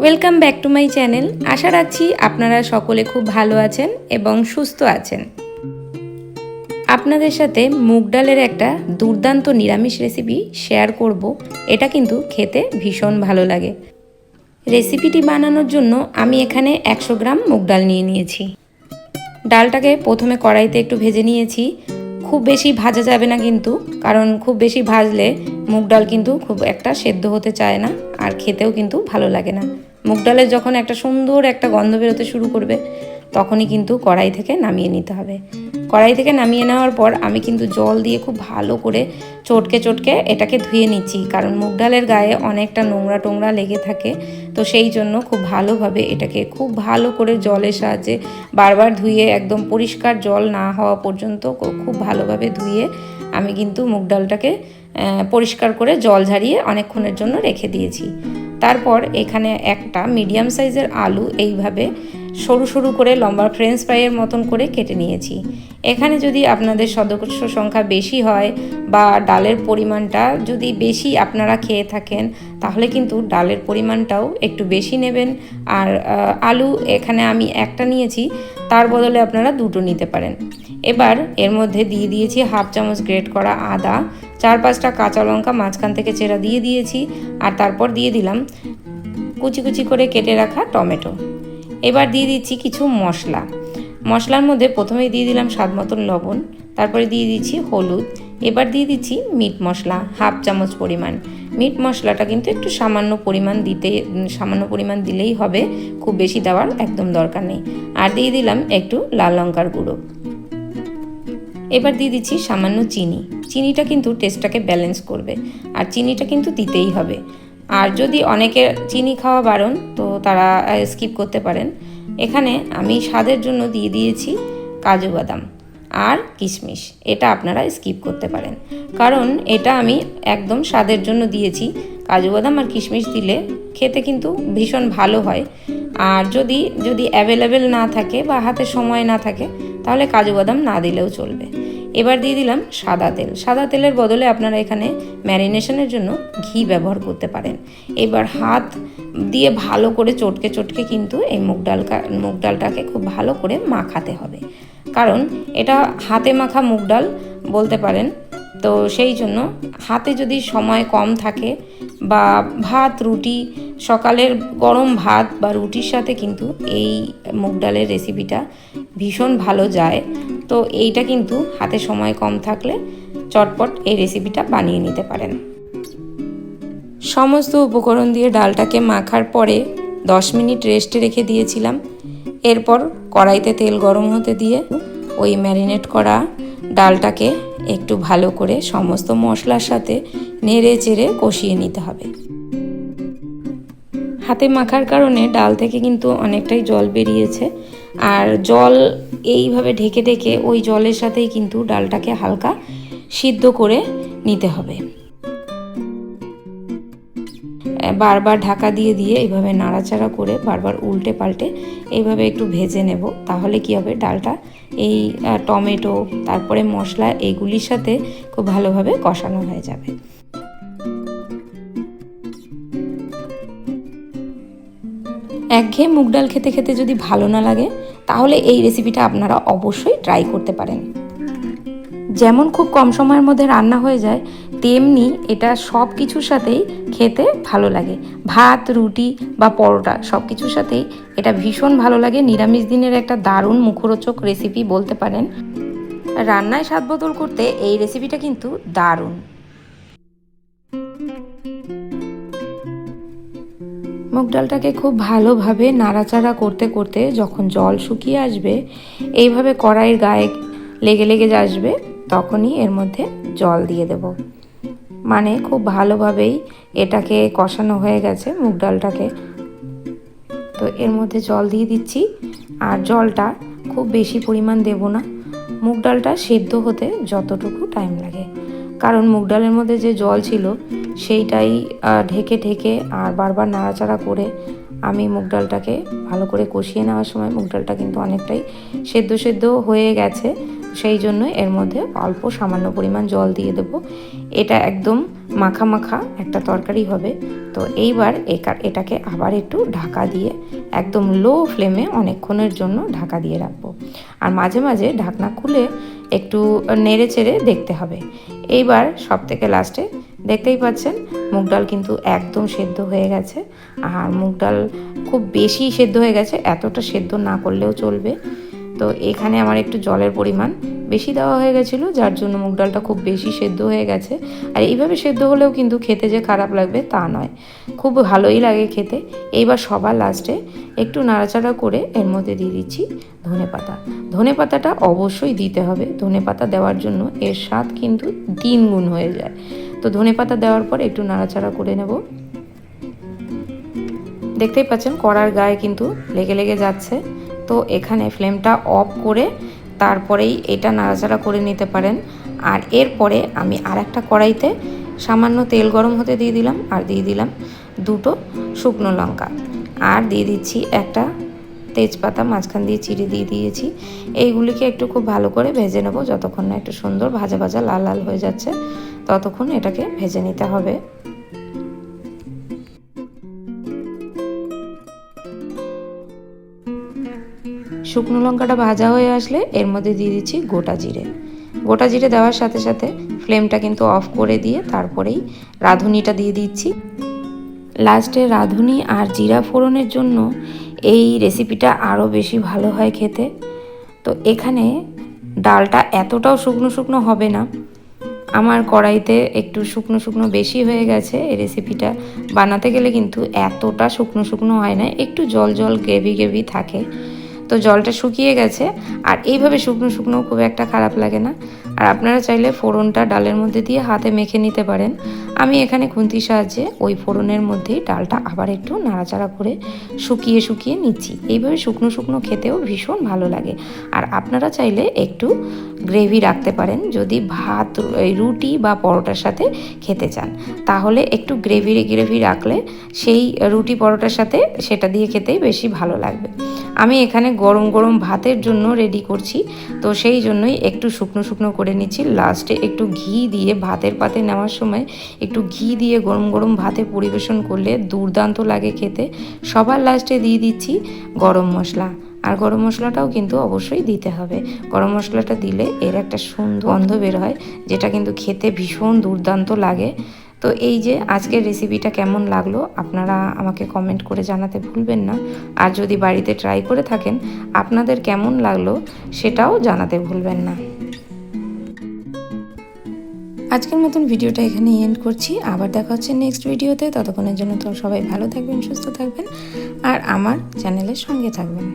Welcome back to my channel আশা রাখছি আপনারা সকলে খুব ভালো আছেন এবং সুস্থ আছেন। আপনাদের সাথে মুগ ডালের একটা দুর্দান্ত নিরামিষ রেসিপি শেয়ার করব। এটা কিন্তু খেতে ভীষণ ভালো লাগে। রেসিপিটি বানানোর জন্য আমি এখানে একশো গ্রাম মুগ ডাল নিয়ে নিয়েছি। ডালটাকে প্রথমে কড়াইতে একটু ভেজে নিয়েছি। খুব বেশি ভাজা যাবে না কিন্তু, কারণ খুব বেশি ভাজলে মুগ ডাল কিন্তু খুব একটা সেদ্ধ হতে চায় না আর খেতেও কিন্তু ভালো লাগে না। মুগ ডালের যখন একটা সুন্দর একটা গন্ধ বেরোতে শুরু করবে তখনই কিন্তু কড়াই থেকে নামিয়ে নিতে হবে। কড়াই থেকে নামিয়ে নেওয়ার পর আমি কিন্তু জল দিয়ে খুব ভালো করে চটকে চটকে এটাকে ধুয়ে নিচ্ছি। কারণ মুগ ডালের গায়ে অনেকটা নোংরা টোংরা লেগে থাকে, তো সেই জন্য খুব ভালোভাবে এটাকে খুব ভালো করে জলের সাহায্যে বারবার ধুয়ে একদম পরিষ্কার জল না হওয়া পর্যন্ত খুব ভালোভাবে ধুয়ে আমি কিন্তু মুগ ডালটাকে পরিষ্কার করে জল ঝারিয়ে অনেকক্ষণের জন্য রেখে দিয়েছি। তারপর এখানে একটা মিডিয়াম সাইজের আলু এইভাবে সরু সরু করে লম্বা ফ্রেঞ্চ ফ্রাইয়ের মতন করে কেটে নিয়েছি। এখানে যদি আপনাদের সদস্য সংখ্যা বেশি হয় বা ডালের পরিমাণটা যদি বেশি আপনারা খেয়ে থাকেন, তাহলে কিন্তু ডালের পরিমাণটাও একটু বেশি নেবেন। আর আলু এখানে আমি একটা নিয়েছি, তার বদলে আপনারা দুটো নিতে পারেন। এবার এর মধ্যে দিয়ে দিয়েছি হাফ চামচ গ্রেট করা আদা চার পাঁচটা কাঁচা লঙ্কা মাঝখান থেকে চেরা দিয়ে দিয়েছি আর তারপর দিয়ে দিলাম কুচি কুচি করে কেটে রাখা টমেটো। এবার দিয়ে দিচ্ছি কিছু মশলা। মশলার মধ্যে প্রথমেই দিয়ে দিলাম স্বাদ মতন লবণ, তারপরে দিয়ে দিচ্ছি হলুদ, এবার দিয়ে দিচ্ছি মিট মশলা, হাফ চামচ পরিমাণ। মিট মশলাটা কিন্তু একটু সামান্য পরিমাণ দিতে, সামান্য পরিমাণ দিলেই হবে, খুব বেশি দেওয়ার একদম দরকার নেই। আর দিয়ে দিলাম একটু লাল লঙ্কার গুঁড়ো। এবার দিয়ে দিচ্ছি সামান্য চিনি। চিনিটা কিন্তু টেস্টটাকে ব্যালেন্স করবে। আর চিনিটা কিন্তু দিতেই হবে। আর যদি অনেকে চিনি খাওয়া বারণ, তো তারা স্কিপ করতে পারেন। এখানে আমি স্বাদের জন্য দিয়ে দিয়েছি কাজু বাদাম আর কিশমিশ। এটা আপনারা স্কিপ করতে পারেন। কারণ এটা আমি একদম স্বাদের জন্য দিয়েছি। কাজু বাদাম আর কিশমিশ দিলে খেতে কিন্তু ভীষণ ভালো হয়। আর যদি যদি অ্যাভেলেবেল না থাকে বা হাতে সময় না থাকে, তাহলে কাজু বাদাম না দিলেও চলবে। এবার দিয়ে দিলাম সাদা তেল। সাদা তেলের বদলে আপনারা এখানে ম্যারিনেশনের জন্য ঘি ব্যবহার করতে পারেন। এবার হাত দিয়ে ভালো করে চটকে চটকে কিন্তু এই মুগ ডাল মুগ ডালটাকে খুব ভালো করে মাখাতে হবে। কারণ এটা হাতে মাখা মুগ ডাল বলতে পারেন। তো সেই জন্য হাতে যদি সময় কম থাকে বা ভাত, রুটি, সকালের গরম ভাত বা রুটির সাথে কিন্তু এই মুগ ডালের রেসিপিটা ভীষণ ভালো যায়। তো এইটা কিন্তু হাতে সময় কম থাকলে চটপট এই রেসিপিটা বানিয়ে নিতে পারেন। সমস্ত উপকরণ দিয়ে ডালটাকে মাখার পরে দশ মিনিট রেস্টে রেখে দিয়েছিলাম। এরপর কড়াইতে তেল গরম হতে দিয়ে ওই ম্যারিনেট করা ডালটাকে একটু ভালো করে সমস্ত মশলার সাথে নেড়ে চেড়ে কষিয়ে নিতে হবে। হাতে মাখার কারণে ডাল থেকে কিন্তু অনেকটাই জল বেরিয়েছে। আর জল এইভাবে ঢেকে ঢেকে ওই জলের সাথেই কিন্তু ডালটাকে হালকা সিদ্ধ করে নিতে হবে। বারবার ঢাকা দিয়ে দিয়ে এইভাবে নাড়াচাড়া করে বারবার উল্টে পাল্টে এইভাবে একটু ভেজে নেব। তাহলে কি হবে? ডালটা এই টমেটো, তারপরে মশলা এইগুলির সাথে খুব ভালোভাবে কষানো হয়ে যাবে। একঘেয়ে মুগ ডাল খেতে খেতে যদি ভালো না লাগে, তাহলে এই রেসিপিটা আপনারা অবশ্যই ট্রাই করতে পারেন। যেমন খুব কম সময়ের মধ্যে রান্না হয়ে যায়, তেমনি এটা সব কিছুর সাথেই খেতে ভালো লাগে। ভাত, রুটি বা পরোটা সব কিছুর সাথেই এটা ভীষণ ভালো লাগে। নিরামিষ দিনের একটা দারুণ মুখরোচক রেসিপি বলতে পারেন। রান্নায় স্বাদ বদল করতে এই রেসিপিটা কিন্তু দারুণ। মুগ ডালটাকে খুব ভালোভাবে নাড়াচাড়া করতে করতে যখন জল শুকিয়ে আসবে, এইভাবে কড়াইয়ের গায়ে লেগে লেগে আসবে, তখনই এর মধ্যে জল দিয়ে দেব। মানে খুব ভালোভাবেই এটাকে কষানো হয়ে গেছে মুগ ডালটাকে। তো এর মধ্যে জল দিয়ে দিচ্ছি। আর জলটা খুব বেশি পরিমাণ দেব না। মুগ ডালটা সেদ্ধ হতে যতটুকু টাইম লাগে। কারণ মুগ ডালের মধ্যে যে জল ছিল সেইটাই ঢেকে ঢেকে আর বারবার নাড়াচাড়া করে আমি মুগ ডালটাকে ভালো করে কষিয়ে নেওয়ার সময় মুগ ডালটা কিন্তু অনেকটাই সেদ্ধ সেদ্ধ হয়ে গেছে। সেই জন্য এর মধ্যে অল্প সামান্য পরিমাণ জল দিয়ে দেবো। এটা একদম মাখা মাখা একটা তরকারি হবে। তো এইবার এটাকে আবার একটু ঢাকা দিয়ে একদম লো ফ্লেমে অনেকক্ষণের জন্য ঢাকা দিয়ে রাখব। আর মাঝে মাঝে ঢাকনা খুলে একটু নেড়ে চেড়ে দেখতে হবে। এইবার সব থেকে লাস্টে দেখতেই পাচ্ছেন, মুগ ডাল কিন্তু একদম সেদ্ধ হয়ে গেছে। আর মুগ ডাল খুব বেশি সেদ্ধ হয়ে গেছে, এতটা সেদ্ধ না করলেও চলবে। তো এখানে আমার একটু জলের পরিমাণ। বেশি দেওয়া হয়ে গেছিল, যার জন্য মুগ ডালটা খুব বেশি সেদ্ধ হয়ে গেছে। আর এইভাবে সেদ্ধ হলেও কিন্তু খেতে যে খারাপ লাগবে তা নয়। খুব ভালোই লাগে খেতে। এইবার সবার লাস্টে একটু নাড়াচাড়া করে এর মধ্যে দিয়ে দিচ্ছি ধনে পাতা। ধনে পাতাটা অবশ্যই দিতে হবে। ধনে পাতা দেওয়ার জন্য এর স্বাদ কিন্তু তিন গুণ হয়ে যায়। তো ধনে পাতা দেওয়ার পর একটু নাড়াচাড়া করে নেব। দেখতেই পাচ্ছেন কড়ার গায়ে কিন্তু লেগে লেগে যাচ্ছে। তো এখানে ফ্লেমটা অফ করে তারপরেই এটা নাড়াচাড়া করে নিতে পারেন। আর এরপরে আমি আর একটা কড়াইতে সামান্য তেল গরম হতে দিয়ে দিলাম, আর দিয়ে দিলাম দুটো শুকনো লঙ্কা। আর দিয়ে দিচ্ছি একটা তেজপাতা, মাঝখান দিয়ে চিড়ে দিয়ে দিয়েছি। এইগুলিকে একটু খুব ভালো করে ভেজে নেব, যতক্ষণ না একটু সুন্দর ভাজা ভাজা লাল লাল হয়ে যাচ্ছে, ততক্ষণ এটাকে ভেজে নিতে হবে। শুকনো লঙ্কাটা ভাজা হয়ে আসলে এর মধ্যে দিয়ে দিচ্ছি গোটা জিরে। গোটা জিরে দেওয়ার সাথে সাথে ফ্লেমটা কিন্তু অফ করে দিয়ে তারপরেই রাঁধুনিটা দিয়ে দিচ্ছি। লাস্টে রাঁধুনি আর জিরা ফোড়নের জন্য এই রেসিপিটা আরও বেশি ভালো হয় খেতে। তো এখানে ডালটা এতটাও শুকনো শুকনো হবে না। আমার কড়াইতে একটু শুকনো শুকনো বেশি হয়ে গেছে এই রেসিপিটা। বানাতে গেলে কিন্তু এতটা শুকনো শুকনো হয় না, একটু জল জল গ্রেভি গ্রেভি থাকে। তো জলটা শুকিয়ে গেছে, আর এইভাবে শুকনো শুকনো খুব একটা খারাপ লাগে না। আর আপনারা চাইলে ফোড়নটা ডালের মধ্যে দিয়ে হাতে মেখে নিতে পারেন। আমি এখানে খুন্তির সাহায্যে ওই ফোড়নের মধ্যেই ডালটা আবার একটু নাড়াচাড়া করে শুকিয়ে শুকিয়ে নিচ্ছি। এইভাবে শুকনো শুকনো খেতেও ভীষণ ভালো লাগে। আর আপনারা চাইলে একটু গ্রেভি রাখতে পারেন, যদি ভাত রুটি বা পরোটার সাথে খেতে চান। তাহলে একটু গ্রেভি গ্রেভি রাখলে সেই রুটি, পরোটার সাথে সেটা দিয়ে খেতেই বেশি ভালো লাগবে। আমি এখানে গরম গরম ভাতের জন্য রেডি করছি। তো সেই জন্যই একটু শুকনো শুকনো করে নিচ্ছি। লাস্টে একটু ঘি দিয়ে ভাতের পাতে নেওয়ার সময় একটু ঘি দিয়ে গরম গরম ভাতে পরিবেশন করলে দুর্দান্ত লাগে খেতে। সবার লাস্টে দিয়ে দিচ্ছি গরম মশলা। আর গরম মশলাটাও কিন্তু অবশ্যই দিতে হবে। গরম মশলাটা দিলে এর একটা সুন্দর গন্ধ বের হয়, যেটা কিন্তু খেতে ভীষণ দুর্দান্ত লাগে। তো এই যে আজকের রেসিপিটা কেমন লাগল, আপনারা আমাকে কমেন্ট করে জানাতে ভুলবেন না। আর যদি বাড়িতে ট্রাই করে থাকেন, আপনাদের কেমন লাগল সেটাও জানাতে ভুলবেন না। আজকের মতন ভিডিওটা এখানে এন্ড করছি। আবার দেখা হচ্ছে নেক্সট ভিডিওতে ততক্ষণের জন্য তো সবাই ভালো থাকবেন, সুস্থ থাকবেন। আর আমার চ্যানেলের সঙ্গে থাকবেন।